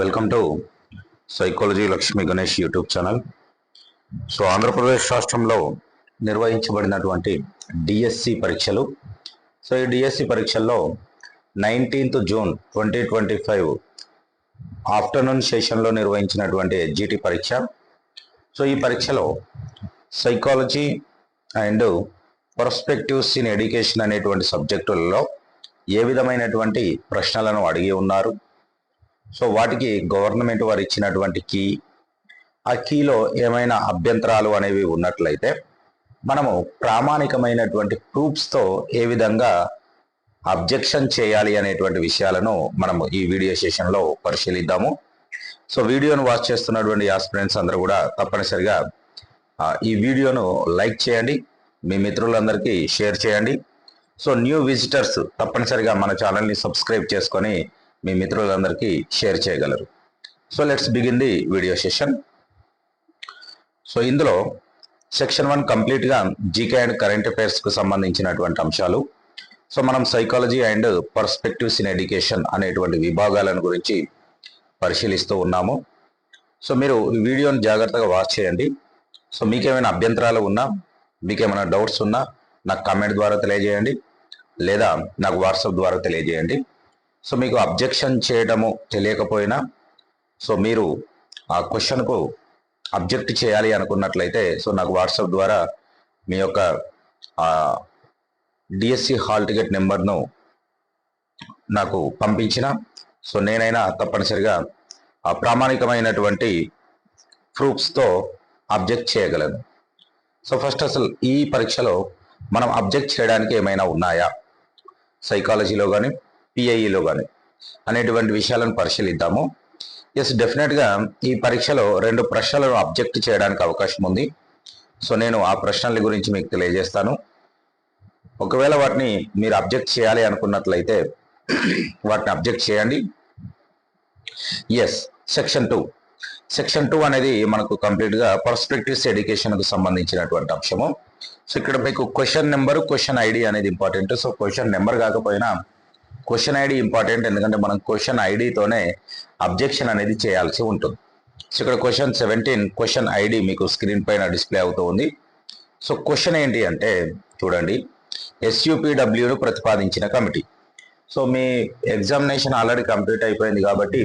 Welcome to psychology Lakshmi Ganesh YouTube channel so Andhra Pradesh రాష్ట్రంలో నిర్వహించబడినటువంటి DSC పరీక్షలు. So ఈ డిఎస్సి పరీక్షల్లో nineteenth June twenty twenty five afternoon సెషన్లో నిర్వహించినటువంటి ఎస్జిటి పరీక్ష. సో ఈ పరీక్షలో psychology and perspectives in education అనేటువంటి సబ్జెక్టులలో ఏ విధమైనటువంటి ప్రశ్నలను అడిగి ఉన్నారు? సో వాటికి గవర్నమెంట్ వారు ఇచ్చినటువంటి కీ ఆ కీలో ఏమైనా అభ్యంతరాలు అనేవి ఉన్నట్లయితే మనము ప్రామాణికమైనటువంటి ప్రూఫ్స్తో ఏ విధంగా అబ్జెక్షన్ చేయాలి అనేటువంటి విషయాలను మనము ఈ వీడియో సెషన్లో పరిశీలిద్దాము. సో వీడియోను వాచ్ చేస్తున్నటువంటి ఆస్పిరెంట్స్ అందరూ కూడా తప్పనిసరిగా ఈ వీడియోను లైక్ చేయండి మీ మిత్రులందరికీ షేర్ చేయండి. సో న్యూ విజిటర్స్ తప్పనిసరిగా మన ఛానల్ని సబ్స్క్రైబ్ చేసుకొని మీ మిత్రులందరికీ షేర్ చేయగలరు. So let's begin the video session so ఇందులో సెక్షన్ వన్ కంప్లీట్గా జీకే అండ్ కరెంట్ అఫైర్స్కు సంబంధించినటువంటి అంశాలు. సో మనం psychology and perspectives in education అనేటువంటి విభాగాలను గురించి పరిశీలిస్తూ ఉన్నాము. సో మీరు ఈ వీడియోని జాగ్రత్తగా వాచ్ చేయండి. సో మీకేమైనా అభ్యంతరాలు ఉన్నా మీకేమైనా డౌట్స్ ఉన్నా నాకు కామెంట్ ద్వారా తెలియజేయండి. లేదా నాకు వాట్సాప్ ద్వారా తెలియజేయండి. సో మీకు అబ్జెక్షన్ చేయడము తెలియకపోయినా సో మీరు ఆ క్వశ్చన్కు అబ్జెక్ట్ చేయాలి అనుకున్నట్లయితే సో నాకు వాట్సాప్ ద్వారా మీ యొక్క డిఎస్సి హాల్ టికెట్ నెంబర్ను నాకు పంపించిన సో నేనైనా తప్పనిసరిగా ఆ ప్రామాణికమైనటువంటి ప్రూఫ్స్తో అబ్జెక్ట్ చేయగలను. సో ఫస్ట్ అసలు ఈ పరీక్షలో మనం అబ్జెక్ట్ చేయడానికి ఏమైనా ఉన్నాయా? సైకాలజీలో కానీ పిఐఈలో కానీ అనేటువంటి విషయాలను పరిశీలిద్దాము. ఎస్ డెఫినెట్గా ఈ పరీక్షలో రెండు ప్రశ్నలను అబ్జెక్ట్ చేయడానికి అవకాశం ఉంది. సో నేను ఆ ప్రశ్నల గురించి మీకు తెలియజేస్తాను. ఒకవేళ వాటిని మీరు అబ్జెక్ట్ చేయాలి అనుకున్నట్లయితే వాటిని అబ్జెక్ట్ చేయండి. Yes section two section two అనేది మనకు కంప్లీట్గా పర్స్పెక్టివ్స్ ఎడ్యుకేషన్కు సంబంధించినటువంటి అంశము. సో ఇక్కడ మీకు క్వశ్చన్ నెంబర్ క్వశ్చన్ ఐడి అనేది ఇంపార్టెంట్ సో క్వశ్చన్ నెంబర్ కాకపోయినా క్వశ్చన్ ఐడి ఇంపార్టెంట్ ఎందుకంటే మనం క్వశ్చన్ ఐడితోనే అబ్జెక్షన్ అనేది చేయాల్సి ఉంటుంది. సో ఇక్కడ క్వశ్చన్ సెవెంటీన్ క్వశ్చన్ ఐడి మీకు స్క్రీన్ పైన డిస్ప్లే అవుతూ ఉంది. సో క్వశ్చన్ ఏంటి అంటే చూడండి ఎస్యూపీడబ్ల్యూను ప్రతిపాదించిన కమిటీ. సో మీ ఎగ్జామినేషన్ ఆల్రెడీ కంప్లీట్ అయిపోయింది కాబట్టి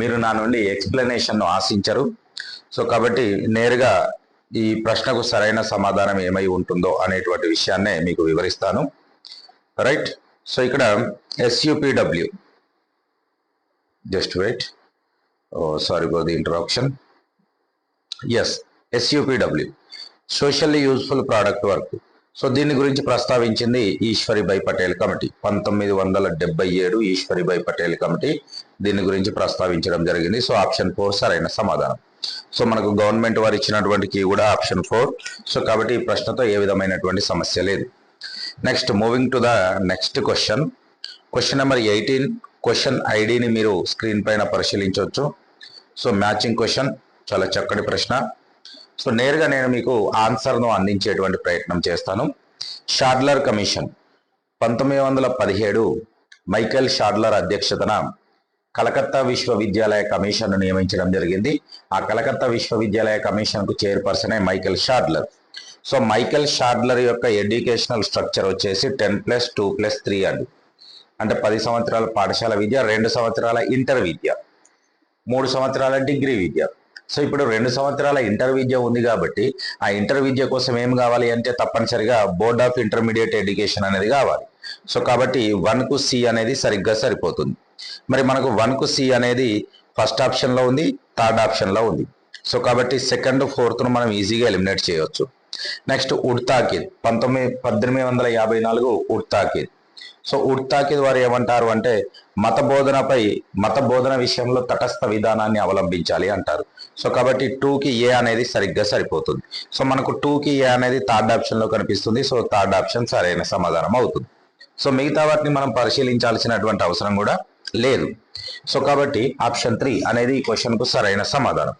మీరు నా నుండి ఎక్స్ప్లెనేషన్ను ఆశించరు. సో కాబట్టి నేరుగా ఈ ప్రశ్నకు సరైన సమాధానం ఏమై ఉంటుందో అనేటువంటి విషయాన్నే మీకు వివరిస్తాను. రైట్? సో ఇక్కడ SUPW just wait sorry for the interruption yes SUPW socially useful product work so దీని గురించి ప్రస్తావించింది ఈశ్వరిభాయ్ పటేల్ కమిటీ. పంతొమ్మిది వందల డెబ్బై ఏడు ఈశ్వరిభాయ్ పటేల్ కమిటీ దీని గురించి ప్రస్తావించడం జరిగింది. సో ఆప్షన్ ఫోర్ సరైన సమాధానం. సో మనకు గవర్నమెంట్ వారు ఇచ్చినటువంటి కీ కూడా ఆప్షన్ ఫోర్. సో కాబట్టి ఈ ప్రశ్నతో ఏ విధమైనటువంటి సమస్య లేదు. Next moving to the next question question number eighteen question ఐడిని మీరు స్క్రీన్ పైన పరిశీలించవచ్చు. సో మ్యాచింగ్ క్వశ్చన్ చాలా చక్కటి ప్రశ్న. సో నేరుగా నేను మీకు ఆన్సర్ను అందించేటువంటి ప్రయత్నం చేస్తాను. షాడ్లర్ కమిషన్ పంతొమ్మిది వందల పదిహేడు మైకేల్ షాడ్లర్ అధ్యక్షతన కలకత్తా విశ్వవిద్యాలయ కమిషన్ను నియమించడం జరిగింది. ఆ కలకత్తా విశ్వవిద్యాలయ కమిషన్కు చైర్పర్సనే Michael Sadler so Michael Sadler యొక్క ఎడ్యుకేషనల్ స్ట్రక్చర్ వచ్చేసి ten plus two plus three అండి. అంటే పది సంవత్సరాల పాఠశాల విద్య రెండు సంవత్సరాల ఇంటర్ విద్య మూడు సంవత్సరాల డిగ్రీ విద్య. సో ఇప్పుడు రెండు సంవత్సరాల ఇంటర్ విద్య ఉంది కాబట్టి ఆ ఇంటర్ విద్య కోసం ఏం కావాలి అంటే తప్పనిసరిగా బోర్డ్ ఆఫ్ ఇంటర్మీడియట్ ఎడ్యుకేషన్ అనేది కావాలి. సో కాబట్టి వన్కు సి అనేది సరిగ్గా సరిపోతుంది. మరి మనకు వన్కు సి అనేది ఫస్ట్ ఆప్షన్లో ఉంది థర్డ్ ఆప్షన్లో ఉంది. సో కాబట్టి సెకండ్ ఫోర్త్ను మనం ఈజీగా ఎలిమినేట్ చేయవచ్చు నెక్స్ట్ ఉడ్తాకిద్ పంతొమ్మిది పద్దెనిమిది వందల యాభై నాలుగు ఉడ్తాకిద్ సో ఉడ్తాకిద్ వారు ఏమంటారు అంటే మత బోధనపై మత బోధన విషయంలో తటస్థ విధానాన్ని అవలంబించాలి అంటారు. సో కాబట్టి టూకి ఏ అనేది సరిగ్గా సరిపోతుంది. సో మనకు టూకి ఏ అనేది థర్డ్ ఆప్షన్లో కనిపిస్తుంది. సో థర్డ్ ఆప్షన్ సరైన సమాధానం అవుతుంది. సో మిగతా వాటిని మనం పరిశీలించాల్సినటువంటి అవసరం కూడా లేదు. సో కాబట్టి ఆప్షన్ త్రీ అనేది ఈ క్వశ్చన్కు సరైన సమాధానం.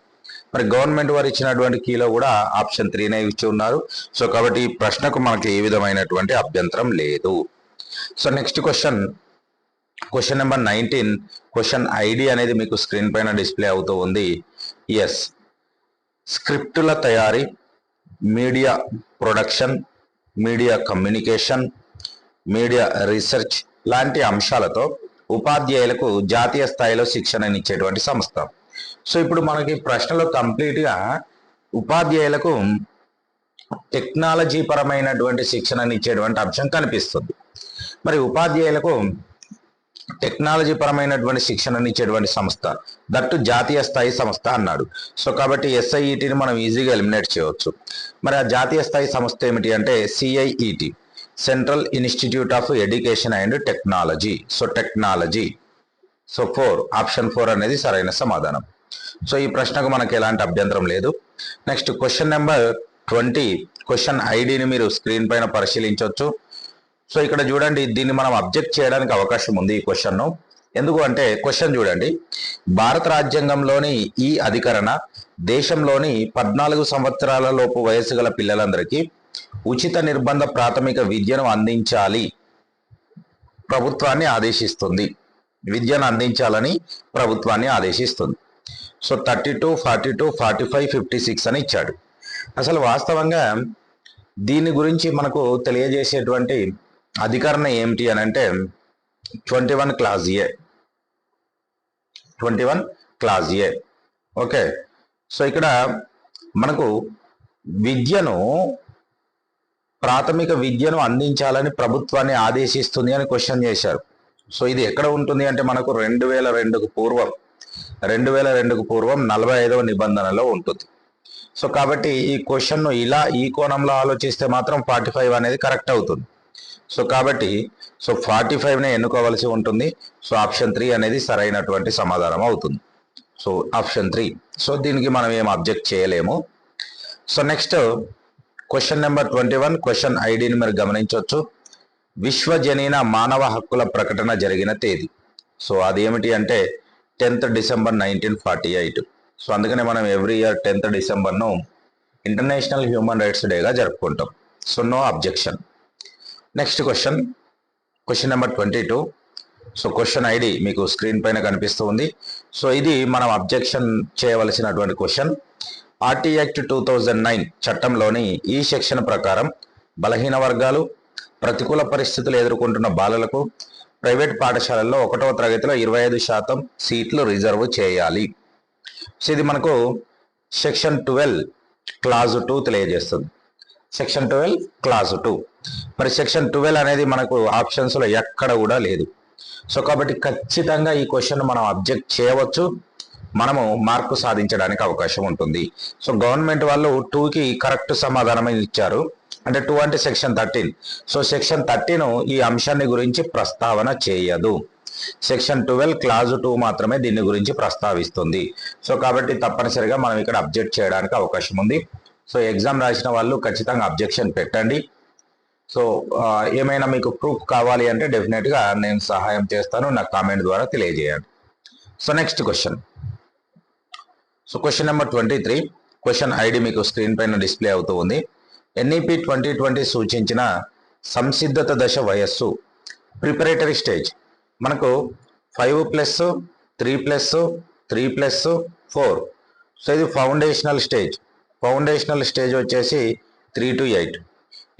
మరి గవర్నమెంట్ వారు ఇచ్చినటువంటి కీలో కూడా ఆప్షన్ త్రీనే ఇచ్చి ఉన్నారు. సో కాబట్టి ఈ ప్రశ్నకు మనకి ఏ విధమైనటువంటి అభ్యంతరం లేదు. So next question question number nineteen question ID అనేది మీకు స్క్రీన్ పైన డిస్ప్లే అవుతూ ఉంది. ఎస్ స్క్రిప్టుల తయారీ media production media communication media research లాంటి అంశాలతో ఉపాధ్యాయులకు జాతీయ స్థాయిలో శిక్షణనిచ్చేటువంటి సంస్థ. సో ఇప్పుడు మనకి ప్రశ్నలో కంప్లీట్గా ఉపాధ్యాయులకు టెక్నాలజీ పరమైనటువంటి శిక్షణనిచ్చేటువంటి అంశం కనిపిస్తుంది. మరి ఉపాధ్యాయులకు టెక్నాలజీ పరమైనటువంటి శిక్షణను ఇచ్చేటువంటి సంస్థ. దట్టు జాతీయ స్థాయి సంస్థ అన్నాడు. సో కాబట్టి ఎస్ఐఈటిని మనం ఈజీగా ఎలిమినేట్ చేయవచ్చు. మరి ఆ జాతీయ స్థాయి సంస్థ ఏమిటి అంటే CIET central institute of education and technology so technology so four option four అనేది సరైన సమాధానం. సో ఈ ప్రశ్నకు మనకు ఎలాంటి అభ్యంతరం లేదు. Next question number twenty question ఐడిని మీరు స్క్రీన్ పైన పరిశీలించవచ్చు. సో ఇక్కడ చూడండి దీన్ని మనం అబ్జెక్ట్ చేయడానికి అవకాశం ఉంది ఈ క్వశ్చన్ను ఎందుకు అంటే క్వశ్చన్ చూడండి. భారత రాజ్యాంగంలోని ఈ అధికరణ దేశంలోని పద్నాలుగు సంవత్సరాల లోపు వయసు గల పిల్లలందరికీ ఉచిత నిర్బంధ ప్రాథమిక విద్యను అందించాలి. ప్రభుత్వాన్ని ఆదేశిస్తుంది. విద్యను అందించాలని ప్రభుత్వాన్ని ఆదేశిస్తుంది. So thirty two forty two forty five fifty six అని ఇచ్చాడు. అసలు వాస్తవంగా దీని గురించి మనకు తెలియజేసేటువంటి అధికరణ ఏమిటి అని అంటే twenty one clause A. Twenty one clause A. Okay. So ఇక్కడ మనకు విద్యను ప్రాథమిక విద్యను అందించాలని ప్రభుత్వాన్ని ఆదేశిస్తుంది అని క్వశ్చన్ చేశారు. సో ఇది ఎక్కడ ఉంటుంది అంటే మనకు రెండు వేల రెండుకు పూర్వం రెండు వేల రెండుకు పూర్వం నలభై ఐదవ నిబంధనలో ఉంటుంది. సో కాబట్టి ఈ క్వశ్చన్ను ఇలా ఈ కోణంలో ఆలోచిస్తే మాత్రం ఫార్టీ ఫైవ్ అనేది కరెక్ట్ అవుతుంది. సో కాబట్టి సో ఫార్టీ ఫైవ్నే ఎన్నుకోవాల్సి ఉంటుంది. సో ఆప్షన్ త్రీ అనేది సరైనటువంటి సమాధానం అవుతుంది. So option three. సో దీనికి మనం ఏం అబ్జెక్ట్ చేయలేము. So next question number twenty one question ఐడిని మీరు గమనించవచ్చు విశ్వజనీన మానవ హక్కుల ప్రకటన జరిగిన తేదీ. సో అది ఏమిటి అంటే tenth December nineteen forty eight. So అందుకనే మనం ఎవ్రీ ఇయర్ టెన్త్ డిసెంబర్ను ఇంటర్నేషనల్ హ్యూమన్ రైట్స్ డేగా జరుపుకుంటాం. So no objection. Next question question number twenty two so question ID మీకు స్క్రీన్ పైన కనిపిస్తూ ఉంది సో ఇది మనం అబ్జెక్షన్ చేయవలసినటువంటి question RT act two thousand nine చట్టంలోని ఈ సెక్షన్ ప్రకారం బలహీన వర్గాలు ప్రతికూల పరిస్థితులు ఎదుర్కొంటున్న బాలలకు ప్రైవేట్ పాఠశాలల్లో ఒకటవ తరగతిలో ఇరవై ఐదు శాతం సీట్లు రిజర్వ్ చేయాలి. సో ఇది మనకు సెక్షన్ ట్వెల్వ్ క్లాజ్ టూ తెలియజేస్తుంది. సెక్షన్ ట్వెల్వ్ క్లాజ్ టూ మరి సెక్షన్ ట్వెల్వ్ అనేది మనకు ఆప్షన్స్లో ఎక్కడ కూడా లేదు. సో కాబట్టి ఖచ్చితంగా ఈ క్వశ్చన్ మనం అబ్జెక్ట్ చేయవచ్చు. మనము మార్కు సాధించడానికి అవకాశం ఉంటుంది. సో గవర్నమెంట్ వాళ్ళు టూకి కరెక్ట్ సమాధానమే ఇచ్చారు. అంటే టూ అంటే section thirteen so section thirteen ఈ అంశాన్ని గురించి ప్రస్తావన చేయదు. సెక్షన్ ట్వెల్వ్ క్లాజ్ టూ మాత్రమే దీని గురించి ప్రస్తావిస్తుంది. సో కాబట్టి తప్పనిసరిగా మనం ఇక్కడ అబ్జెక్ట్ చేయడానికి అవకాశం ఉంది. సో ఎగ్జామ్ రాసిన వాళ్ళు ఖచ్చితంగా అబ్జెక్షన్ పెట్టండి. సో ఏమైనా మీకు ప్రూఫ్ కావాలి అంటే డెఫినెట్గా నేను సహాయం చేస్తాను. నా కామెంట్ ద్వారా తెలియజేయండి. So next question so question number twenty three question ID మీకు స్క్రీన్ పైన డిస్ప్లే అవుతూ ఉంది. ఎన్ఈపి ట్వంటీ ట్వంటీ సూచించిన సంసిద్ధత దశ వయస్సు. ప్రిపరేటరీ స్టేజ్ మనకు five plus three plus three plus four so ఇది ఫౌండేషనల్ స్టేజ్ ఫౌండేషనల్ స్టేజ్ వచ్చేసి త్రీ టు ఎయిట్.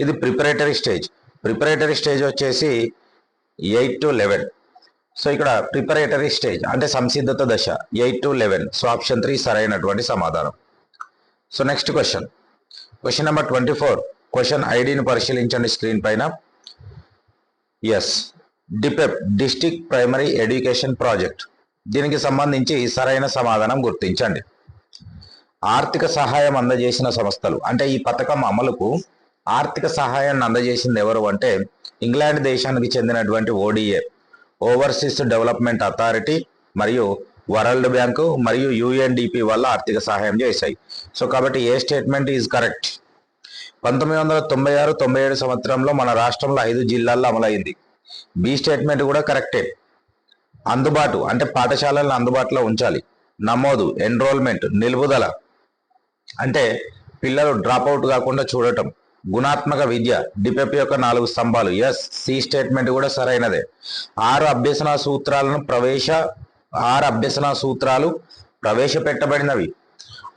ఇది ప్రిపరేటరీ స్టేజ్. ప్రిపరేటరీ స్టేజ్ వచ్చేసి ఎయిట్ టు లెవెన్. సో ఇక్కడ ప్రిపరేటరీ స్టేజ్ అంటే సంసిద్ధత దశ. Eight to eleven. So option three సరైనటువంటి సమాధానం. So next question. Question number twenty four. Question ఐడిని పరిశీలించండి స్క్రీన్ పైన. Yes DPEP district primary education project. దీనికి సంబంధించి సరైన సమాధానం గుర్తించండి. ఆర్థిక సహాయం అందజేసిన సంస్థలు. అంటే ఈ పథకం అమలుకు ఆర్థిక సహాయాన్ని అందజేసింది ఎవరు అంటే ఇంగ్లాండ్ దేశానికి చెందినటువంటి ఓడిఏ ఓవర్సీస్ డెవలప్మెంట్ అథారిటీ మరియు వరల్డ్ బ్యాంకు మరియు యుఎన్డిపి వల్ల ఆర్థిక సహాయం చేశాయి. సో కాబట్టి ఏ స్టేట్మెంట్ ఈజ్ కరెక్ట్? పంతొమ్మిది వందల తొంభై ఆరు తొంభై ఏడు సంవత్సరంలో మన రాష్ట్రంలో ఐదు జిల్లాల్లో అమలైంది. బి స్టేట్మెంట్ కూడా కరెక్టే. అందుబాటు అంటే పాఠశాలలను అందుబాటులో ఉంచాలి. నమోదు ఎన్రోల్మెంట్ నిలుపుదల అంటే పిల్లలు డ్రాప్ అవుట్ కాకుండా చూడటం. గుణాత్మక విద్య డిపెప్ యొక్క నాలుగు స్తంభాలు. ఎస్ సి స్టేట్మెంట్ కూడా సరైనదే. ఆరు అభ్యసన సూత్రాలను ప్రవేశ ఆరు అభ్యసన సూత్రాలు ప్రవేశపెట్టబడినవి.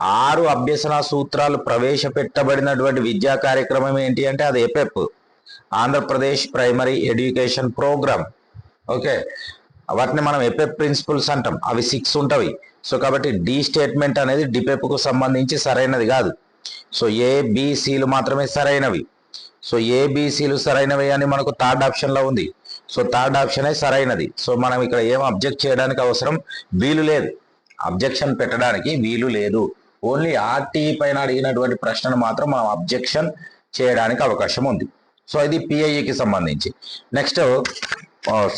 ఆరు అభ్యసన సూత్రాలు ప్రవేశపెట్టబడినటువంటి విద్యా కార్యక్రమం ఏంటి అంటే అది APEP Andhra Pradesh primary education program. Okay వాటిని మనం ఎపెప్ ప్రిన్సిపల్స్ అంటాం. అవి సిక్స్ ఉంటవి సో కాబట్టి డి స్టేట్మెంట్ అనేది డిపెప్కు సంబంధించి సరైనది కాదు. సో ఏబిసిలు మాత్రమే సరైనవి. సో ఏబిసిలు సరైనవి అని మనకు థర్డ్ ఆప్షన్లో ఉంది. సో థర్డ్ ఆప్షనే సరైనది. సో మనం ఇక్కడ ఏం అబ్జెక్ట్ చేయడానికి అవసరం? వీలు లేదు. అబ్జెక్షన్ పెట్టడానికి వీలు లేదు. ఓన్లీ ఆర్టీ పైన అడిగినటువంటి ప్రశ్నను మాత్రం మనం అబ్జెక్షన్ చేయడానికి అవకాశం ఉంది. సో ఇది పిఐఏకి సంబంధించి. నెక్స్ట్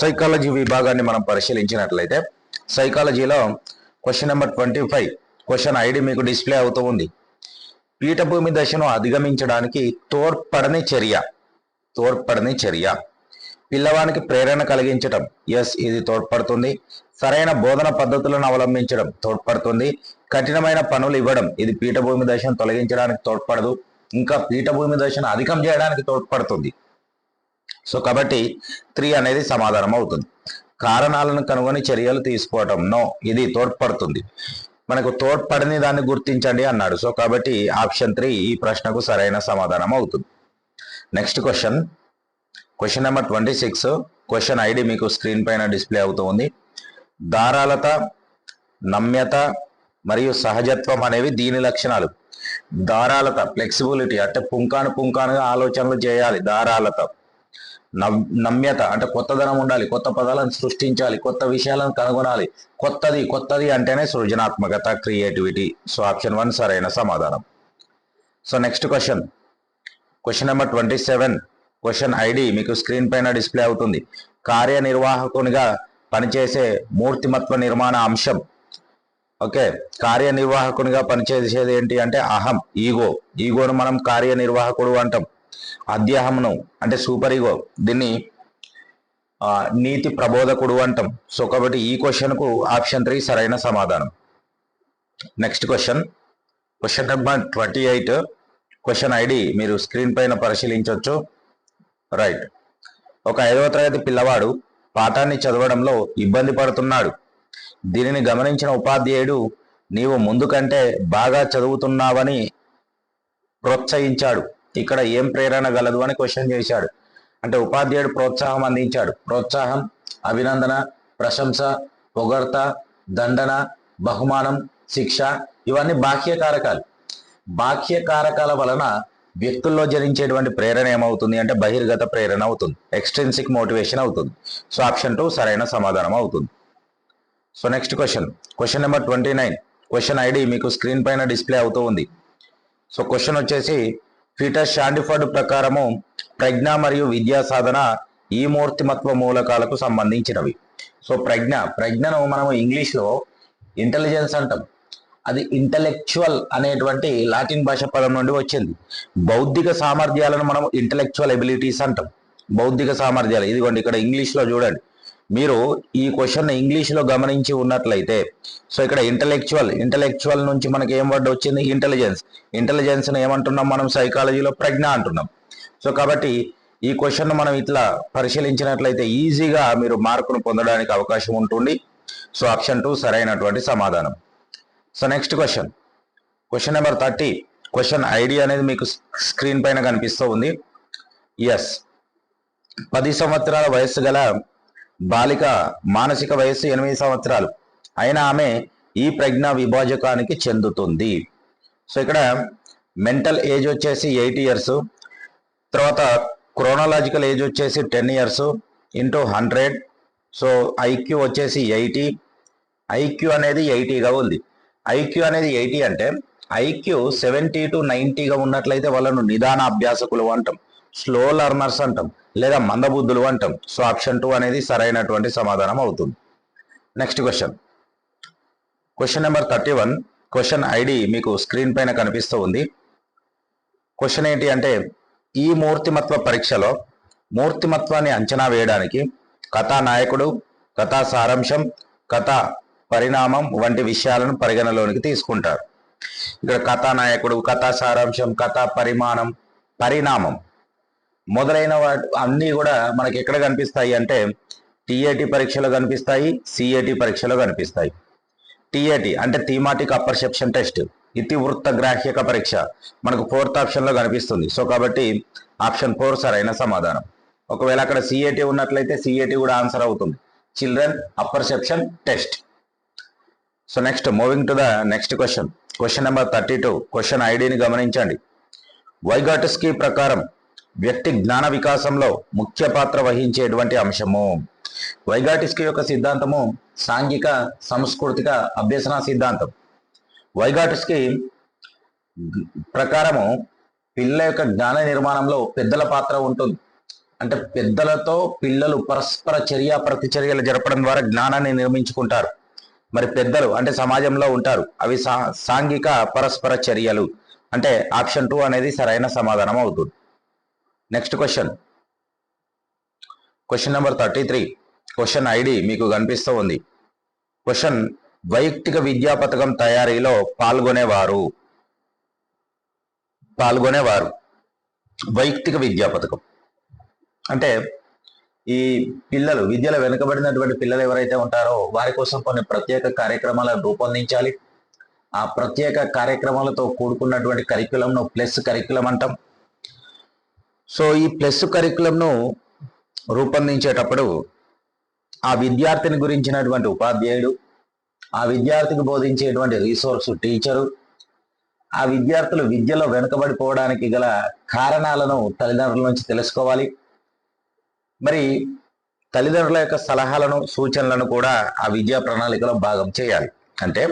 సైకాలజీ విభాగాన్ని మనం పరిశీలించినట్లయితే సైకాలజీలో question number twenty five question ID మీకు డిస్ప్లే అవుతూ ఉంది. పీఠభూమి దశను అధిగమించడానికి తోడ్పడని చర్య. తోడ్పడని చర్య. పిల్లవానికి ప్రేరణ కలిగించడం ఎస్ ఇది తోడ్పడుతుంది. సరైన బోధన పద్ధతులను అవలంబించడం తోడ్పడుతుంది. కఠినమైన పనులు ఇవ్వడం. ఇది పీఠభూమి దశను తొలగించడానికి తోడ్పడదు. ఇంకా పీఠభూమి దశను అధికం చేయడానికి తోడ్పడుతుంది. సో కాబట్టి త్రీ అనేది సమాధానం అవుతుంది. కారణాలను కనుగొని చర్యలు తీసుకోవటం. నో ఇది తోడ్పడుతుంది. మనకు తోడ్పడని దాన్ని గుర్తించండి అన్నాడు. సో కాబట్టి ఆప్షన్ త్రీ ఈ ప్రశ్నకు సరైన సమాధానం అవుతుంది. Next question. Question number twenty six. Question ID మీకు స్క్రీన్ పైన డిస్ప్లే అవుతూ ఉంది. నమ్యత మరియు సహజత్వం అనేవి దీని లక్షణాలు. ధారాలత ఫ్లెక్సిబిలిటీ అంటే పుంకాను పుంకానుగా ఆలోచనలు చేయాలి. ధారాళత నమ్యత అంటే కొత్తదనం ఉండాలి కొత్త పదాలను సృష్టించాలి కొత్త విషయాలను కనుగొనాలి. కొత్తది కొత్తది అంటేనే సృజనాత్మకత క్రియేటివిటీ. సో ఆప్షన్ వన్ సరైన సమాధానం. So next question. Question number twenty seven. Question ID మీకు స్క్రీన్ పైన డిస్ప్లే అవుతుంది. కార్యనిర్వాహకునిగా పనిచేసే మూర్తిమత్వ నిర్మాణ అంశం. ఓకే. కార్యనిర్వాహకునిగా పనిచేసేది ఏంటి అంటే అహం ఈగో. ఈగోను మనం కార్యనిర్వాహకుడు అంటాం. అధ్యాహమనం అంటే సూపర్ ఈగో దీన్ని నీతి ప్రబోధకుడు అంటాం. సో కాబట్టి ఈ క్వశ్చన్కు ఆప్షన్ త్రీ సరైన సమాధానం. Next question. Question number twenty eight. Question ID మీరు స్క్రీన్ పైన పరిశీలించవచ్చు రైట్. ఒక ఐదవ తరగతి పిల్లవాడు పాఠాన్ని చదవడంలో ఇబ్బంది పడుతున్నాడు. దీనిని గమనించిన ఉపాధ్యాయుడు నీవు ముందు కంటే బాగా చదువుతున్నావని ప్రోత్సహించాడు. ఇక్కడ ఏం ప్రేరణ గలదు అని క్వశ్చన్ చేశాడు. అంటే ఉపాధ్యాయుడు ప్రోత్సాహం అందించాడు. ప్రోత్సాహం అభినందన ప్రశంస పొగర్త దండన బహుమానం శిక్ష ఇవన్నీ బాహ్య కారకాలు బాహ్య కారకాల వలన వ్యక్తుల్లో జరించేటువంటి ప్రేరణ ఏమవుతుంది అంటే బహిర్గత ప్రేరణ అవుతుంది. ఎక్స్ట్రెన్సిక్ మోటివేషన్ అవుతుంది. సో ఆప్షన్ టూ సరైన సమాధానం అవుతుంది. So next question question number twenty nine question ID మీకు స్క్రీన్ పైన డిస్ప్లే అవుతూ ఉంది. సో క్వశ్చన్ వచ్చేసి పీటర్ షాండిఫర్డ్ ప్రకారము ప్రజ్ఞ మరియు విద్యా సాధన ఈ మూర్తిమత్వ మూలకాలకు సంబంధించినవి. సో ప్రజ్ఞ ప్రజ్ఞను మనము ఇంగ్లీష్లో ఇంటెలిజెన్స్ అంటాం. అది ఇంటలెక్చువల్ అనేటువంటి లాటిన్ భాష పదం నుండి వచ్చింది. బౌద్ధిక సామర్థ్యాలను మనం ఇంటలెక్చువల్ ఎబిలిటీస్ అంటాం. బౌద్ధిక సామర్థ్యాలు. ఇదిగోండి ఇక్కడ ఇంగ్లీష్లో చూడండి. మీరు ఈ క్వశ్చన్ ఇంగ్లీష్లో గమనించి ఉన్నట్లయితే సో ఇక్కడ ఇంటలెక్చువల్ ఇంటలెక్చువల్ నుంచి మనకి ఏం వర్డ్ వచ్చింది? ఇంటెలిజెన్స్ ఇంటెలిజెన్స్ని ఏమంటున్నాం మనం? సైకాలజీలో ప్రజ్ఞ అంటున్నాం. సో కాబట్టి ఈ క్వశ్చన్ మనం ఇట్లా పరిశీలించినట్లయితే ఈజీగా మీరు మార్కును పొందడానికి అవకాశం ఉంటుంది. సో ఆప్షన్ టూ సరైనటువంటి సమాధానం. So next question question number thirty question ID అనేది మీకు స్క్రీన్ పైన కనిపిస్తూ ఉంది. ఎస్ పది సంవత్సరాల వయస్సు గల బాలిక మానసిక వయస్సు ఎనిమిది సంవత్సరాలు. అయినా ఆమె ఈ ప్రజ్ఞా విభాజకానికి చెందుతుంది. సో ఇక్కడ మెంటల్ ఏజ్ వచ్చేసి ఎయిట్ ఇయర్స్. తర్వాత క్రోనలాజికల్ ఏజ్ వచ్చేసి ten years into hundred. So IQ వచ్చేసి ఎయిటీ. ఐక్యూ అనేది ఎయిటీగా ఉంది. ఐక్యూ అనేది ఎయిటీ అంటే ఐక్యూ సెవెంటీ టు నైంటీగా ఉన్నట్లయితే వాళ్ళను నిదాన అభ్యాసకులు అంటాం. స్లో లర్నర్స్ అంటాం. లేదా మందబుద్ధులు అంటాం. సో ఆప్షన్ టూ అనేది సరైనటువంటి సమాధానం అవుతుంది. Next question question number thirty one question ID మీకు స్క్రీన్ పైన కనిపిస్తూ ఉంది. క్వశ్చన్ ఏంటి అంటే ఈ మూర్తిమత్వ పరీక్షలో మూర్తిమత్వాన్ని అంచనా వేయడానికి కథానాయకుడు కథా సారాంశం కథ పరిణామం వంటి విషయాలను పరిగణలోనికి తీసుకుంటారు. ఇక్కడ కథానాయకుడు కథా సారాంశం కథా పరిమాణం పరిణామం మొదలైన వాటి అన్నీ కూడా మనకి ఎక్కడ కనిపిస్తాయి అంటే టీఏటి పరీక్షలో కనిపిస్తాయి సిఏటి పరీక్షలో కనిపిస్తాయి. టీఏటి అంటే థీమాటిక్ అపర్సెప్షన్ టెస్ట్ ఇతివృత్త గ్రాహ్యక పరీక్ష మనకు ఫోర్త్ ఆప్షన్లో కనిపిస్తుంది. సో కాబట్టి ఆప్షన్ ఫోర్ సరైన సమాధానం. ఒకవేళ అక్కడ సిఏటి ఉన్నట్లయితే సిఏటి కూడా ఆన్సర్ అవుతుంది. Children apperception test. So next moving to the next question. Question number thirty two. Question ఐడిని గమనించండి. వైగాటస్కి ప్రకారం వ్యక్తి జ్ఞాన వికాసంలో ముఖ్య పాత్ర వహించేటువంటి అంశము. వైగాటిస్కీ యొక్క సిద్ధాంతము సాంఘిక సాంస్కృతిక అభ్యసన సిద్ధాంతం. వైగాటిస్కి ప్రకారము పిల్ల యొక్క జ్ఞాన నిర్మాణంలో పెద్దల పాత్ర ఉంటుంది. అంటే పెద్దలతో పిల్లలు పరస్పర చర్య ప్రతిచర్యలు జరపడం ద్వారా జ్ఞానాన్ని నిర్మించుకుంటారు. మరి పెద్దలు అంటే సమాజంలో ఉంటారు. అవి సా- సాంఘిక పరస్పర చర్యలు. అంటే ఆప్షన్ టూ అనేది సరైన సమాధానం అవుతుంది. Next question question number thirty three question ID మీకు కనిపిస్తూ ఉంది. క్వశ్చన్ వైయక్తిక విద్యా పథకం తయారీలో పాల్గొనేవారు. పాల్గొనేవారు. వైయక్తిక విద్యా పథకం. అంటే ఈ పిల్లలు విద్యలో వెనుకబడినటువంటి పిల్లలు ఎవరైతే ఉంటారో వారి కోసం కొన్ని ప్రత్యేక కార్యక్రమాలను రూపొందించాలి. ఆ ప్రత్యేక కార్యక్రమాలతో కూడుకున్నటువంటి కరికులంను ప్లస్ కరికులం అంటాం. సో ఈ ప్లస్ కరికులంను రూపొందించేటప్పుడు ఆ విద్యార్థిని గురించినటువంటి ఉపాధ్యాయుడు ఆ విద్యార్థికి బోధించేటువంటి రీసోర్స్ టీచరు ఆ విద్యార్థులు విద్యలో వెనుకబడిపోవడానికి గల కారణాలను తల్లిదండ్రుల నుంచి తెలుసుకోవాలి. మరి తల్లిదండ్రుల యొక్క సలహాలను సూచనలను కూడా ఆ విద్యా ప్రణాళికలో భాగం చేయాలి. అంటే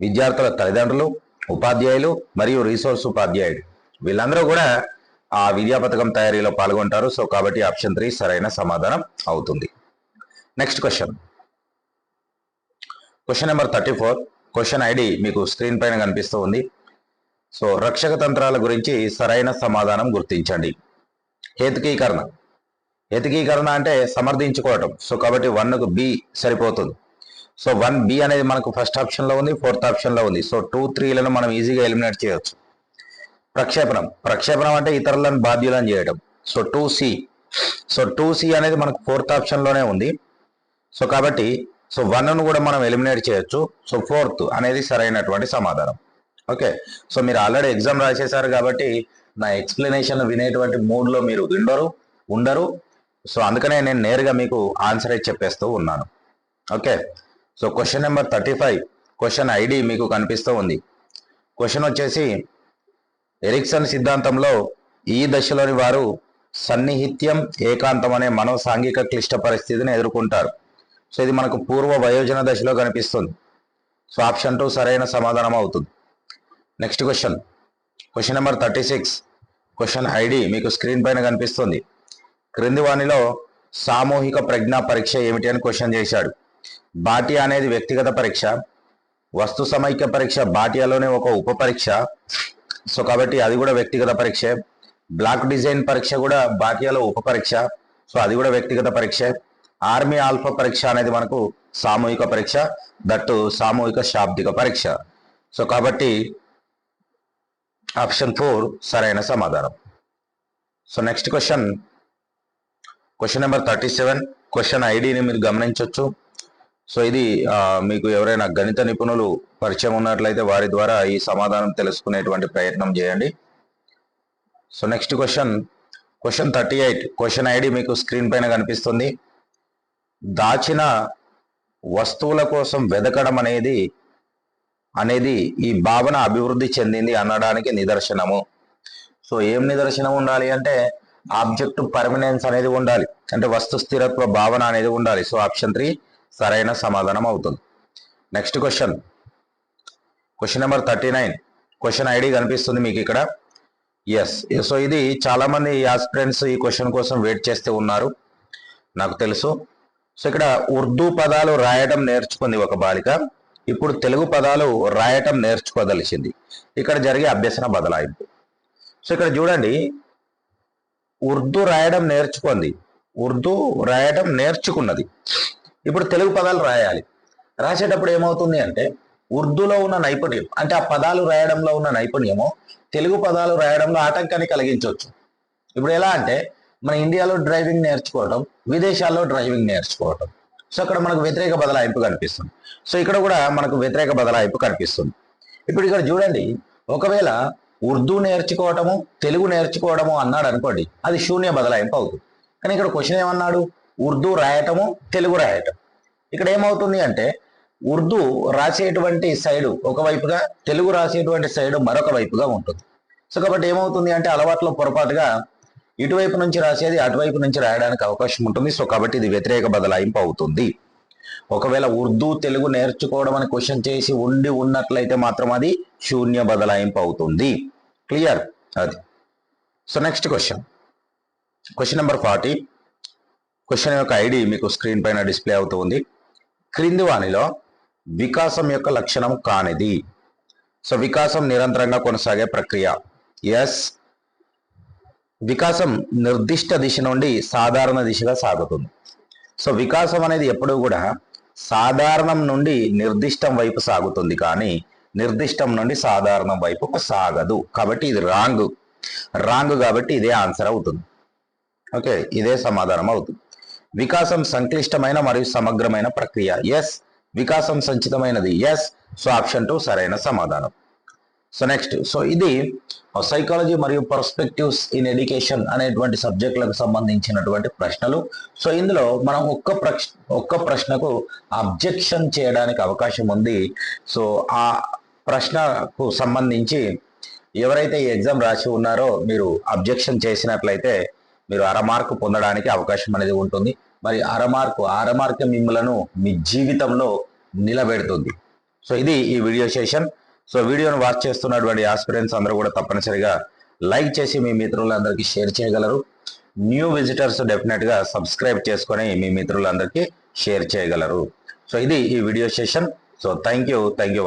విద్యార్థుల తల్లిదండ్రులు ఉపాధ్యాయులు మరియు రీసోర్స్ ఉపాధ్యాయుడు వీళ్ళందరూ కూడా ఆ విద్యా పథకం తయారీలో పాల్గొంటారు. సో కాబట్టి ఆప్షన్ త్రీ సరైన సమాధానం అవుతుంది. Next question question number thirty four question ID మీకు స్క్రీన్ పైన కనిపిస్తూ ఉంది సో రక్షక తంత్రాల గురించి సరైన సమాధానం గుర్తించండి. హేతుకీకరణ. హేతుకీకరణ అంటే సమర్థించుకోవటం. సో కాబట్టి వన్కు బి సరిపోతుంది. సో వన్ బి అనేది మనకు ఫస్ట్ ఆప్షన్లో ఉంది ఫోర్త్ ఆప్షన్లో ఉంది. సో టూ త్రీలను మనం ఈజీగా ఎలిమినేట్ చేయొచ్చు. ప్రక్షేపణం. ప్రక్షేపణం అంటే ఇతరులను బాధ్యులను చేయడం. So two C. So two C అనేది మనకు ఫోర్త్ ఆప్షన్లోనే ఉంది. సో కాబట్టి సో వన్ను కూడా మనం ఎలిమినేట్ చేయొచ్చు. సో ఫోర్త్ అనేది సరైనటువంటి సమాధానం. ఓకే. సో మీరు ఆల్రెడీ ఎగ్జామ్ రాసేశారు కాబట్టి నా ఎక్స్ప్లెనేషన్ వినేటువంటి మూడ్లో మీరు ఉండరు ఉండరు. సో అందుకనే నేను నేరుగా మీకు ఆన్సర్ అయితే చెప్పేస్తూ ఉన్నాను. Okay. So question number thirty five. Question ID మీకు కనిపిస్తూ ఉంది. క్వశ్చన్ వచ్చేసి ఎరిక్సన్ సిద్ధాంతంలో ఈ దశలోని వారు సన్నిహిత్యం ఏకాంతం అనే మనో సాంఘిక క్లిష్ట పరిస్థితిని ఎదుర్కొంటారు. సో ఇది మనకు పూర్వ వయోజన దశలో కనిపిస్తుంది. సో ఆప్షన్ టూ సరైన సమాధానం అవుతుంది. Next question. Question number thirty six. Question ID మీకు స్క్రీన్ పైన కనిపిస్తుంది. క్రింది వాణిలో సామూహిక ప్రజ్ఞా పరీక్ష ఏమిటి అని క్వశ్చన్ చేశాడు. బాటియా అనేది వ్యక్తిగత పరీక్ష. వస్తు సమైక్య పరీక్ష బాటియాలోనే ఒక ఉప పరీక్ష. సో కాబట్టి అది కూడా వ్యక్తిగత పరీక్ష. బ్లాక్ డిజైన్ పరీక్ష కూడా బాక్యాల ఉప పరీక్ష. సో అది కూడా వ్యక్తిగత పరీక్ష. ఆర్మీ ఆల్ఫా పరీక్ష అనేది మనకు సామూహిక పరీక్ష దట్టు సామూహిక శాబ్దిక పరీక్ష. సో కాబట్టి ఆప్షన్ ఫోర్ సరైన సమాధానం. So next question. Question number thirty seven. Question ఐడిని మీరు గమనించవచ్చు సో ఇది మీకు ఎవరైనా గణిత నిపుణులు పరిచయం ఉన్నట్లయితే వారి ద్వారా ఈ సమాధానం తెలుసుకునేటువంటి ప్రయత్నం చేయండి. So next question question thirty eight question ID మీకు స్క్రీన్ పైన కనిపిస్తుంది. దాచిన వస్తువుల కోసం వెదకడం అనేది అనేది ఈ భావన అభివృద్ధి చెందింది అనడానికి నిదర్శనము. సో ఏం నిదర్శనం ఉండాలి అంటే ఆబ్జెక్ట్ పర్మనెన్స్ అనేది ఉండాలి. అంటే వస్తు స్థిరత్వ భావన అనేది ఉండాలి. సో ఆప్షన్ త్రీ సరైన సమాధానం అవుతుంది. Next question question number thirty nine question ID కనిపిస్తుంది మీకు ఇక్కడ. ఎస్ సో ఇది చాలా మంది ఆస్పిరెంట్స్ ఈ క్వశ్చన్ కోసం వెయిట్ చేస్తూ ఉన్నారు. నాకు తెలుసు. సో ఇక్కడ ఉర్దూ పదాలు రాయడం నేర్చుకుంది ఒక బాలిక. ఇప్పుడు తెలుగు పదాలు రాయటం నేర్చుకోదలిచింది. ఇక్కడ జరిగే అభ్యసన బదలాయింపు. సో ఇక్కడ చూడండి. ఉర్దూ రాయడం నేర్చుకుంది. ఉర్దూ రాయడం నేర్చుకున్నది. ఇప్పుడు తెలుగు పదాలు రాయాలి. రాసేటప్పుడు ఏమవుతుంది అంటే ఉర్దూలో ఉన్న నైపుణ్యం అంటే ఆ పదాలు రాయడంలో ఉన్న నైపుణ్యము తెలుగు పదాలు రాయడంలో ఆటంకాన్ని కలిగించవచ్చు. ఇప్పుడు ఎలా అంటే మన ఇండియాలో డ్రైవింగ్ నేర్చుకోవటం విదేశాల్లో డ్రైవింగ్ నేర్చుకోవటం సో అక్కడ మనకు వ్యతిరేక బదలాయింపు కనిపిస్తుంది. సో ఇక్కడ కూడా మనకు వ్యతిరేక బదలాయింపు కనిపిస్తుంది. ఇప్పుడు ఇక్కడ చూడండి ఒకవేళ ఉర్దూ నేర్చుకోవటము తెలుగు నేర్చుకోవడము అన్నాడు అనుకోండి అది శూన్య బదలాయింపు అవుతుంది. కానీ ఇక్కడ క్వశ్చన్ ఏమన్నాడు? ఉర్దూ రాయటము తెలుగు రాయటం. ఇక్కడ ఏమవుతుంది అంటే ఉర్దూ రాసేటువంటి సైడు ఒకవైపుగా తెలుగు రాసేటువంటి సైడు మరొక వైపుగా ఉంటుంది. సో కాబట్టి ఏమవుతుంది అంటే అలవాట్లో పొరపాటుగా ఇటువైపు నుంచి రాసేది అటువైపు నుంచి రాయడానికి అవకాశం ఉంటుంది. సో కాబట్టి ఇది వ్యతిరేక బదలాయింపు అవుతుంది. ఒకవేళ ఉర్దూ తెలుగు నేర్చుకోవడం అని క్వశ్చన్ చేసి ఉండి ఉన్నట్లయితే మాత్రం అది శూన్య బదలాయింపు అవుతుంది. క్లియర్? అది. So next question. Question number forty. Question యొక్క ఐడి మీకు స్క్రీన్ పైన డిస్ప్లే అవుతుంది క్రింది వాణిలో వికాసం యొక్క లక్షణం కానిది. సో వికాసం నిరంతరంగా కొనసాగే ప్రక్రియ. ఎస్ వికాసం నిర్దిష్ట దిశ నుండి సాధారణ దిశగా సాగుతుంది. సో వికాసం అనేది ఎప్పుడూ కూడా సాధారణం నుండి నిర్దిష్టం వైపు సాగుతుంది కానీ నిర్దిష్టం నుండి సాధారణం వైపుకు సాగదు. కాబట్టి ఇది రాంగ్ రాంగ్ కాబట్టి ఇదే ఆన్సర్ అవుతుంది. ఓకే ఇదే సమాధానం అవుతుంది. వికాసం సంక్లిష్టమైన మరియు సమగ్రమైన ప్రక్రియ. ఎస్ వికాసం సంచితమైనది. ఎస్ సో ఆప్షన్ టూ సరైన సమాధానం. సో నెక్స్ట్ సో ఇది uh, సైకాలజీ మరియు పర్స్పెక్టివ్స్ ఇన్ ఎడ్యుకేషన్ అనేటువంటి సబ్జెక్టులకు సంబంధించినటువంటి ప్రశ్నలు. సో ఇందులో మనం ఒక్క ప్రశ్న ఒక్క ప్రశ్నకు అబ్జెక్షన్ చేయడానికి అవకాశం ఉంది. సో ఆ ప్రశ్నకు సంబంధించి ఎవరైతే ఈ ఎగ్జామ్ రాసి ఉన్నారో మీరు అబ్జెక్షన్ చేసినట్లయితే మీరు అర మార్కు పొందడానికి అవకాశం అనేది ఉంటుంది. మరి అరమార్కు అరమార్క మిమ్మలను మీ జీవితంలో నిలబెడుతుంది. సో ఇది ఈ వీడియో సెషన్. సో వీడియోను వాచ్ చేస్తున్నటువంటి ఆస్పిరెంట్స్ అందరూ కూడా తప్పనిసరిగా లైక్ చేసి మీ మిత్రులందరికీ షేర్ చేయగలరు. న్యూ విజిటర్స్ డెఫినెట్గా సబ్స్క్రైబ్ చేసుకొని మీ మిత్రులందరికీ షేర్ చేయగలరు. సో ఇది ఈ video session. So thank you thank you